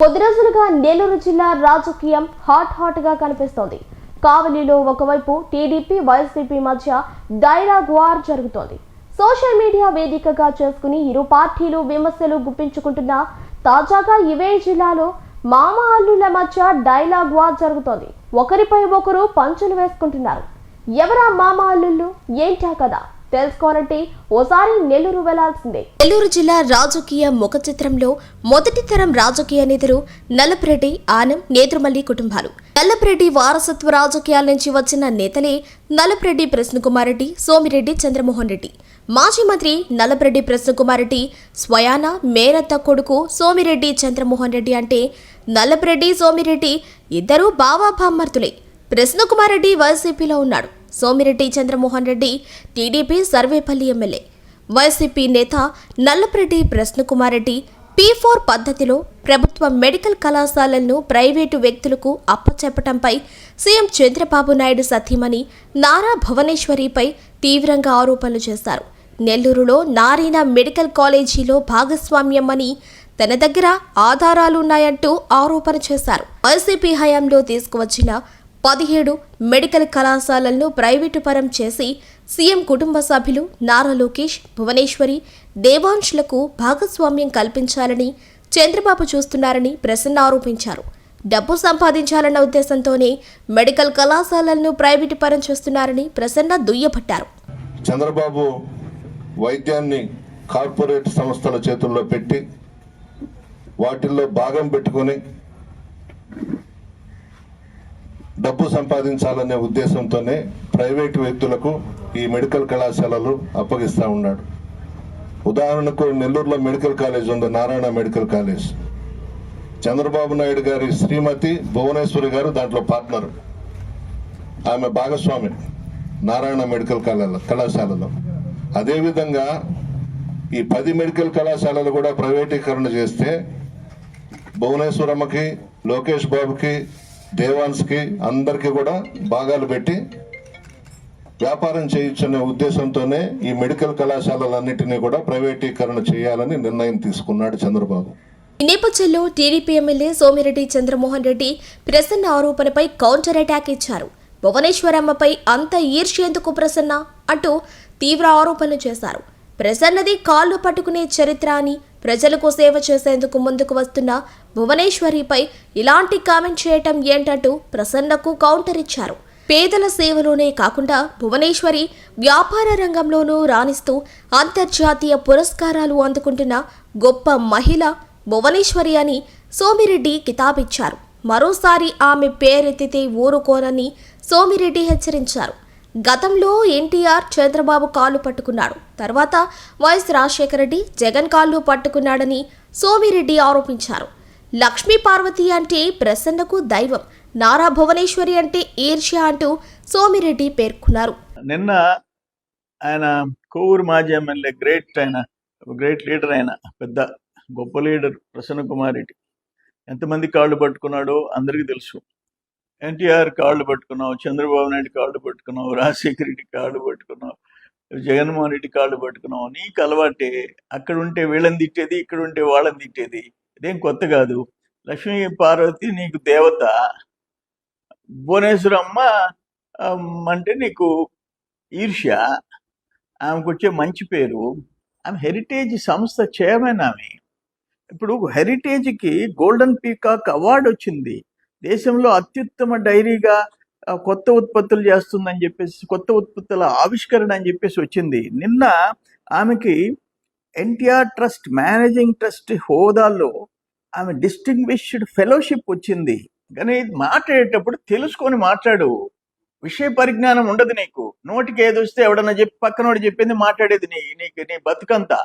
కొద్ది రోజులుగా నెల్లూరు జిల్లా రాజకీయం హాట్ హాట్గా కనిపిస్తోంది. కావలిలో ఒకవైపు టీడీపీ వైసీపీ మధ్య డైలాగ్ వార్ జరుగుతోంది. సోషల్ మీడియా వేదికగా చేసుకుని ఇరు పార్టీలు విమర్శలు గుప్పించుకుంటున్న తాజాగా ఇవే జిల్లాలో మామ అల్లుల మధ్య డైలాగ్ వార్ జరుగుతోంది. ఒకరిపై ఒకరు పంచులు వేసుకుంటున్నారు. ఎవరా మామ అల్లుళ్ళు? ఏంటా కదా తెలుసుకోవాలంటే ఓసారి నెల్లూరు వెళ్ళాల్సిందే. నెల్లూరు జిల్లా రాజకీయ ముఖ చిత్రంలో మొదటి తరం రాజకీయ నేతలు నల్లపరెడ్డి ఆనం నేత్రమల్లి కుటుంబాలు. నల్లపరెడ్డి వారసత్వ రాజకీయాల నుంచి వచ్చిన నేతలే నల్లపరెడ్డి ప్రశ్నకుమార్ సోమిరెడ్డి చంద్రమోహన్ రెడ్డి. మాజీ మంత్రి నల్లపరెడ్డి ప్రశ్నకుమార్ రెడ్డి స్వయాన మేనత్త కొడుకు సోమిరెడ్డి చంద్రమోహన్ రెడ్డి అంటే నల్లపరెడ్డి సోమిరెడ్డి ఇద్దరూ బావాభామర్తులే ప్రశ్నకుమార్ రెడ్డి వైసీపీలో ఉన్నాడు. Somireddy Chandramohan Reddy TDP Sarvepalli MLA. YCP నేత నల్లపరెడ్డి ప్రశ్నకుమార్ రెడ్డి పీ ఫోర్ పద్ధతిలో ప్రభుత్వ మెడికల్ కళాశాలలను ప్రైవేటు వ్యక్తులకు అప్పచెప్పటంపై సీఎం చంద్రబాబు నాయుడు సతీమణి నారా భువనేశ్వరిపై తీవ్రంగా ఆరోపణలు చేశారు. నెల్లూరులో నారీనా మెడికల్ కాలేజీలో భాగస్వామ్యం అని తన దగ్గర ఆధారాలున్నాయంటూ ఆరోపణ చేశారు. వైసీపీ హయాంలో తీసుకువచ్చిన పదిహేడు మెడికల్ కళాశాలలను ప్రైవేటు పరం చేసి సీఎం కుటుంబ సభ్యులు నారా లోకేష్ భువనేశ్వరి దేవాంశులకు భాగస్వామ్యం కల్పించాలని చంద్రబాబు చూస్తున్నారని ప్రసన్న ఆరోపించారు. డబ్బు సంపాదించాలన్న ఉద్దేశంతోనే మెడికల్ కళాశాలలను ప్రైవేటు పరం చేస్తున్నారని ప్రసన్న దుయ్యబట్టారు. చంద్రబాబు వైద్యాన్ని కార్పొరేట్ సంస్థల చేతుల్లో పెట్టి వాటిల్లో భాగం పెట్టుకుని డబ్బు సంపాదించాలనే ఉద్దేశంతోనే ప్రైవేటు వ్యక్తులకు ఈ మెడికల్ కళాశాలలు అప్పగిస్తూ ఉన్నాడు. ఉదాహరణకు నెల్లూరులో మెడికల్ కాలేజ్ ఉంది నారాయణ మెడికల్ కాలేజ్. చంద్రబాబు నాయుడు గారి శ్రీమతి భువనేశ్వరి గారు దాంట్లో పార్ట్నర్. ఆమె భాగస్వామి నారాయణ మెడికల్ కళాల కళాశాలలో. అదేవిధంగా ఈ పది మెడికల్ కళాశాలలు కూడా ప్రైవేటీకరణ చేస్తే భువనేశ్వరమ్మకి లోకేష్ బాబుకి దేవాన్స్కి అందరికీ కూడా భాగాలు పెట్టి వ్యాపారం చేయించనే ఉద్దేశంతోనే ఈ మెడికల్ కళాశాలలన్నింటినీ కూడా ప్రైవేటీకరణ చేయాలని నిర్ణయం తీసుకున్నాడు చంద్రబాబు. ఈ నేపథ్యంలో టీడీపీ ఎమ్మెల్యే సోమిరెడ్డి చంద్రమోహన్ రెడ్డి ప్రసన్న ఆరోపణపై కౌంటర్ అటాక్ ఇచ్చారు. భువనేశ్వరమ్మపై అంత ఈర్ష్యేందుకు ప్రసన్న అంటూ తీవ్ర ఆరోపణలు చేశారు. ప్రసన్నది కాళ్ళు పట్టుకునే చరిత్ర అని ప్రజలకు సేవ చేసేందుకు ముందుకు వస్తున్న భువనేశ్వరిపై ఇలాంటి కామెంట్ చేయటం ఏంటంటూ ప్రసన్నకు కౌంటర్ ఇచ్చారు. పేదల సేవలోనే కాకుండా భువనేశ్వరి వ్యాపార రంగంలోనూ రాణిస్తూ అంతర్జాతీయ పురస్కారాలు అందుకుంటున్న గొప్ప మహిళ భువనేశ్వరి అని సోమిరెడ్డి కితాబిచ్చారు. మరోసారి ఆమె పేరెత్తితే ఊరుకోనని సోమిరెడ్డి హెచ్చరించారు. గతంలో ఎన్టీఆర్ చంద్రబాబు కాళ్ళు పట్టుకున్నాడు. తర్వాత వైఎస్ రాజశేఖర రెడ్డి జగన్ కాళ్ళు పట్టుకున్నాడని సోమిరెడ్డి ఆరోపించారు. లక్ష్మీ పార్వతి అంటే ప్రసన్నకు దైవం నారా భువనేశ్వరి అంటే ఈర్ష్య అంటూ సోమిరెడ్డి పేర్కొన్నారు. నిన్న ఆయన కోవూరు మాజీ ఎమ్మెల్యే గ్రేట్ ఆయన గ్రేట్ లీడర్ ఆయన పెద్ద గొప్ప లీడర్ ప్రసన్న కుమార్ రెడ్డి. ఎంతమంది కాళ్ళు పట్టుకున్నాడో అందరికీ తెలుసు. ఎన్టీఆర్ కాళ్ళు పట్టుకున్నావు చంద్రబాబు నాయుడు కాళ్ళు పట్టుకున్నావు రాజశేఖర రెడ్డి కాళ్ళు పట్టుకున్నావు జగన్మోహన్ రెడ్డి కాళ్ళు పట్టుకున్నావు. నీకు అలవాటే అక్కడ ఉంటే వీళ్ళని తిట్టేది ఇక్కడ ఉంటే వాళ్ళని తిట్టేది. ఇదేం కొత్త కాదు. లక్ష్మీ పార్వతి నీకు దేవత. భువనేశ్వరమ్మ అంటే నీకు ఈర్ష్య. ఆమెకు వచ్చే మంచి పేరు. ఆమె హెరిటేజ్ సంస్థ చైర్మన్ ఆమె. ఇప్పుడు హెరిటేజ్కి గోల్డెన్ పీకాక్ అవార్డు వచ్చింది దేశంలో అత్యుత్తమ డైరీగా కొత్త ఉత్పత్తులు చేస్తుందని చెప్పేసి కొత్త ఉత్పత్తుల ఆవిష్కరణ అని చెప్పేసి వచ్చింది. నిన్న ఆమెకి ఎన్టీఆర్ ట్రస్ట్ మేనేజింగ్ ట్రస్ట్ హోదాలో ఆమె డిస్టింగ్విష్డ్ ఫెలోషిప్ వచ్చింది. కానీ మాట్లాడేటప్పుడు తెలుసుకొని మాట్లాడు. విషయ పరిజ్ఞానం ఉండదు నీకు. నోటికి ఏది వస్తే ఎవడన్నా చెప్పి పక్కనోడు చెప్పింది మాట్లాడేది నీ నీకు నీ బతుకంతా.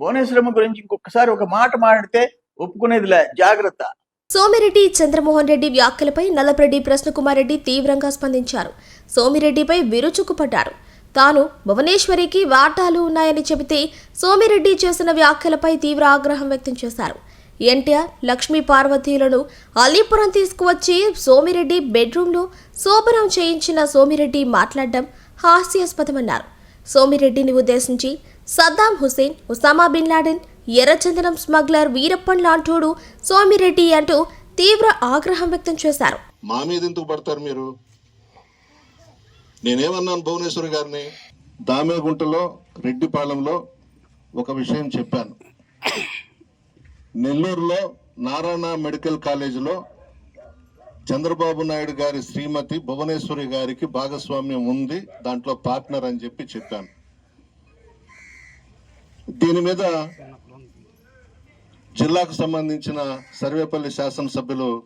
భువనేశ్వరమ్మ గురించి ఇంకొకసారి ఒక మాట మాట్లాడితే ఒప్పుకునేదిలే. జాగ్రత్త. సోమిరెడ్డి చంద్రమోహన్ రెడ్డి వ్యాఖ్యలపై నల్లపరెడ్డి ప్రశ్నకుమార్ రెడ్డి తీవ్రంగా స్పందించారు. సోమిరెడ్డిపై విరుచుకుపడ్డారు. తాను భువనేశ్వరికి వాటాలు ఉన్నాయని చెబితే సోమిరెడ్డి చేసిన వ్యాఖ్యలపై తీవ్ర ఆగ్రహం వ్యక్తం చేశారు. ఎన్టీఆర్ లక్ష్మీ పార్వతీలను అలీపురం తీసుకువచ్చి సోమిరెడ్డి బెడ్రూమ్లో శోభనం చేయించిన సోమిరెడ్డి మాట్లాడడం హాస్యాస్పదమన్నారు. సోమిరెడ్డిని ఉద్దేశించి Saddam Hussein Osama bin Laden ఎర్రచందనం స్మగ్లర్ వీరప్పన్ లాంటోడు సోమిరెడ్డి అంటూ తీవ్ర ఆగ్రహం వ్యక్తం చేశారు. మా మీద ఎందుకు పడతారు మీరు? నేనేమన్నాను భువనేశ్వరి గారిని? దామేగుంటలో రెడ్డిపాలెంలో ఒక విషయం చెప్పాను. నెల్లూరులో నారాయణ మెడికల్ కాలేజీలో చంద్రబాబు నాయుడు గారి శ్రీమతి భువనేశ్వరి గారికి భాగస్వామ్యం ఉంది దాంట్లో పార్ట్నర్ అని చెప్పి చెప్పాను. దీని మీద జిల్లాకు సంబంధించిన సర్వేపల్లి శాసనసభ్యులు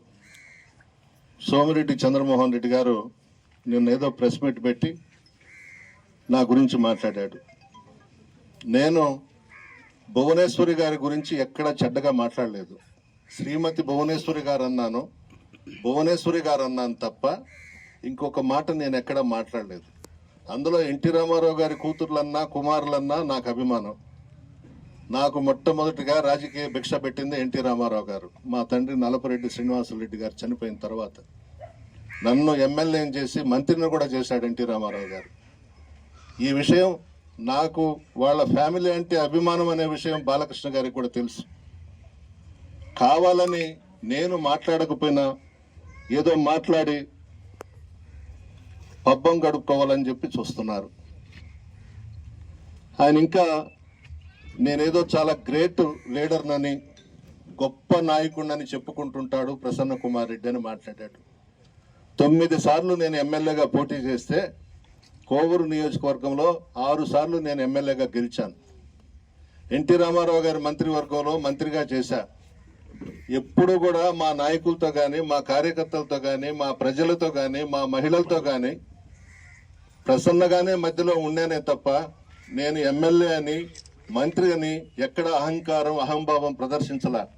సోమిరెడ్డి చంద్రమోహన్ రెడ్డి గారు నిన్న ఏదో ప్రెస్ మీట్ పెట్టి నా గురించి మాట్లాడాడు. నేను భువనేశ్వరి గారి గురించి ఎక్కడా చెడ్డగా మాట్లాడలేదు. శ్రీమతి భువనేశ్వరి గారు అన్నాను. భువనేశ్వరి గారు అన్నాను తప్ప ఇంకొక మాట నేను ఎక్కడా మాట్లాడలేదు. అందులో ఎన్టీ రామారావు గారి కూతుర్లన్నా కుమారులన్నా నాకు అభిమానం. నాకు మొట్టమొదటిగా రాజకీయ భిక్ష పెట్టింది ఎన్టీ రామారావు గారు. మా తండ్రి నలపరెడ్డి శ్రీనివాసరెడ్డి గారు చనిపోయిన తర్వాత. నన్ను ఎమ్మెల్యేని చేసి మంత్రిని కూడా చేశాడు ఎన్టీ రామారావు గారు. ఈ విషయం నాకు వాళ్ళ ఫ్యామిలీ అంటే అభిమానం అనే విషయం బాలకృష్ణ గారికి కూడా తెలుసు. కావాలని నేను మాట్లాడకపోయినా ఏదో మాట్లాడి పబ్బం గడుపుకోవాలని చెప్పి చూస్తున్నారు. ఆయన ఇంకా నేనేదో చాలా గ్రేట్ లీడర్నని గొప్ప నాయకుడినని చెప్పుకుంటుంటాడు ప్రసన్న కుమార్ రెడ్డి అని మాట్లాడాడు. తొమ్మిది సార్లు నేను ఎమ్మెల్యేగా పోటీ చేస్తే కోవూరు నియోజకవర్గంలో ఆరు సార్లు నేను ఎమ్మెల్యేగా గెలిచాను. ఎన్టీ రామారావు గారి మంత్రివర్గంలో మంత్రిగా చేశా. ఎప్పుడు కూడా మా నాయకులతో కానీ మా కార్యకర్తలతో కానీ మా ప్రజలతో కానీ మా మహిళలతో కానీ ప్రసన్నగానే మధ్యలో ఉండేనే తప్ప నేను ఎమ్మెల్యే అని మంత్రి అని ఎక్కడ అహంకారం అహంభావం ప్రదర్శించలా?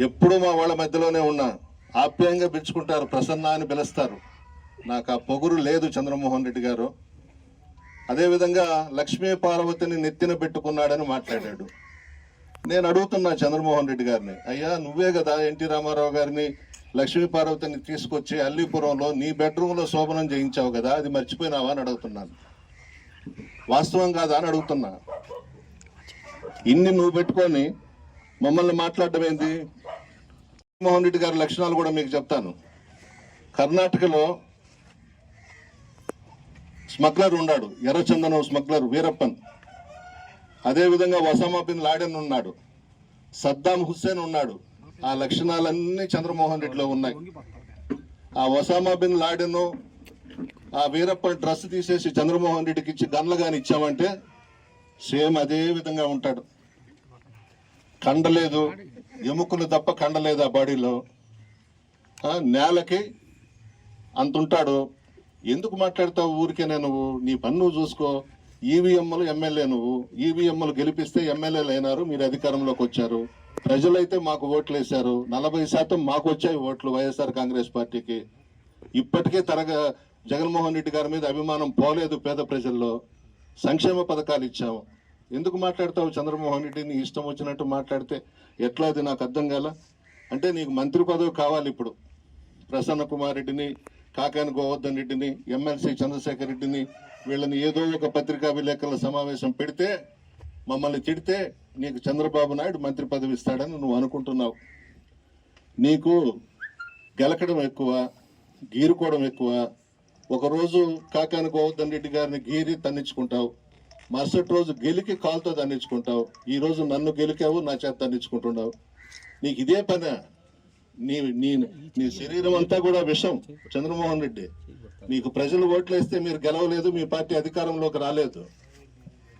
ఎప్పుడూ మా వాళ్ళ మధ్యలోనే ఉన్నా. ఆప్యాయంగా పిలుచుకుంటారు ప్రసన్న అని పిలుస్తారు. నాకు ఆ పొగురు లేదు చంద్రమోహన్ రెడ్డి గారు. అదేవిధంగా లక్ష్మీ పార్వతిని నెత్తిన పెట్టుకున్నాడని మాట్లాడాడు. నేను అడుగుతున్నా చంద్రమోహన్ రెడ్డి గారిని అయ్యా నువ్వే కదా ఎన్టీ రామారావు గారిని లక్ష్మీ పార్వతిని తీసుకొచ్చి అల్లీపురంలో నీ బెడ్రూమ్లో శోభనం చేయించావు కదా అది మర్చిపోయినావా? అని అడుగుతున్నాను. వాస్తవం కాదా అని అడుగుతున్నా. ఇన్ని నువ్వు పెట్టుకొని మమ్మల్ని మాట్లాడడం ఏంది? మోహన్ రెడ్డి గారి లక్షణాలు కూడా మీకు చెప్తాను. కర్ణాటకలో స్మగ్లర్ ఉన్నాడు. ఎర్రచందనం స్మగ్లర్ వీరప్పన్. అదేవిధంగా ఒసామా బిన్ లాడెన్ ఉన్నాడు. సద్దాం హుస్సేన్ ఉన్నాడు. ఆ లక్షణాలన్నీ చంద్రమోహన్ రెడ్డిలో ఉన్నాయి. ఆ ఒసామా బిన్ లాడెన్ ఆ వీరప్ప డ్రెస్ తీసేసి చంద్రమోహన్ రెడ్డికి ఇచ్చి గన్లు కానీ ఇచ్చామంటే సేమ్ అదే విధంగా ఉంటాడు. కండలేదు ఎముకలు తప్ప కండలేదు ఆ బాడీలో. నేలకి అంత ఉంటాడు. ఎందుకు మాట్లాడతావు ఊరికేనే నువ్వు? నీ పన్ను చూసుకో. ఈవీఎంలు ఎమ్మెల్యే నువ్వు. ఈవీఎంలు గెలిపిస్తే ఎమ్మెల్యేలు అయినారు మీరు అధికారంలోకి వచ్చారు. ప్రజలైతే మాకు ఓట్లు వేశారు నలభై శాతం మాకు వచ్చాయి ఓట్లు వైఎస్ఆర్ కాంగ్రెస్ పార్టీకి. ఇప్పటికే తరగ జగన్మోహన్ రెడ్డి గారి మీద అభిమానం పోలేదు పేద ప్రజల్లో. సంక్షేమ పథకాలు ఇచ్చాము. ఎందుకు మాట్లాడతావు చంద్రమోహన్ రెడ్డిని ఇష్టం వచ్చినట్టు మాట్లాడితే ఎట్లా అది నాకు అర్థం కాల? అంటే నీకు మంత్రి పదవి కావాలి ఇప్పుడు. ప్రసన్న కుమార్ రెడ్డిని కాకాని గోవర్ధన్ రెడ్డిని ఎమ్మెల్సీ చంద్రశేఖర్ రెడ్డిని వీళ్ళని ఏదో ఒక పత్రికా విలేకరుల సమావేశం పెడితే మమ్మల్ని తిడితే నీకు చంద్రబాబు నాయుడు మంత్రి పదవి ఇస్తాడని నువ్వు అనుకుంటున్నావు. నీకు గెలకడం ఎక్కువ గీరుకోవడం ఎక్కువ ఒకరోజు కాకాని గోవర్ధన్ రెడ్డి గారిని గీరి తన్నించుకుంటావు. మరుసటి రోజు గెలికి కాలుతో తన్నించుకుంటావు. ఈ రోజు నన్ను గెలికావు నా చేత తన్నించుకుంటున్నావు. నీకు ఇదే పని. నీ నీ నీ శరీరం అంతా కూడా విషం చంద్రమోహన్ రెడ్డి. మీకు ప్రజలు ఓట్లేస్తే మీరు గెలవలేదు మీ పార్టీ అధికారంలోకి రాలేదు.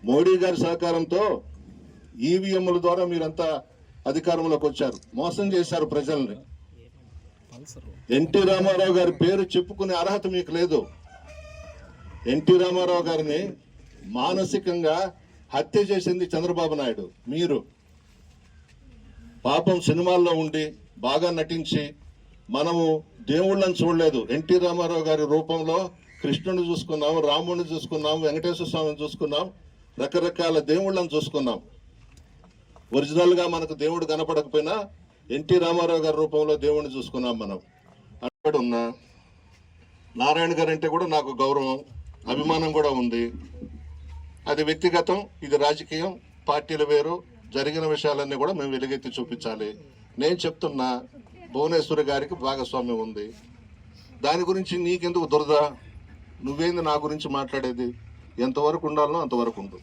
మోడీ గారి సహకారంతో ఈవీఎంల ద్వారా మీరంతా అధికారంలోకి వచ్చారు. మోసం చేశారు ప్రజల్ని. ఎన్టీ రామారావు గారి పేరు చెప్పుకునే అర్హత మీకు లేదు. ఎన్టీ రామారావు గారిని మానసికంగా హత్య చేసింది చంద్రబాబు నాయుడు. మీరు పాపం సినిమాల్లో ఉండి బాగా నటించి మనము దేవుళ్ళని చూడలేదు. ఎన్టీ రామారావు గారి రూపంలో కృష్ణుని చూసుకున్నాం రాముడిని చూసుకున్నాం వెంకటేశ్వర స్వామిని చూసుకున్నాం రకరకాల దేవుళ్ళని చూసుకున్నాం. ఒరిజినల్గా మనకు దేవుడు కనపడకపోయినా ఎన్టీ రామారావు గారి రూపంలో దేవుణ్ణి చూసుకున్నాం మనం. అక్కడ ఉన్నా నారాయణ గారు అంటే కూడా నాకు గౌరవం అభిమానం కూడా ఉంది. అది వ్యక్తిగతం ఇది రాజకీయం పార్టీలు వేరు జరిగిన విషయాలన్నీ కూడా మేము వెలుగెత్తి చూపించాలి. నేను చెప్తున్నా భువనేశ్వరి గారికి భాగస్వామ్యం ఉంది. దాని గురించి నీకెందుకు దురద? నువ్వేంది నా గురించి మాట్లాడేది? ఎంతవరకు ఉండాలనో అంతవరకు ఉండు.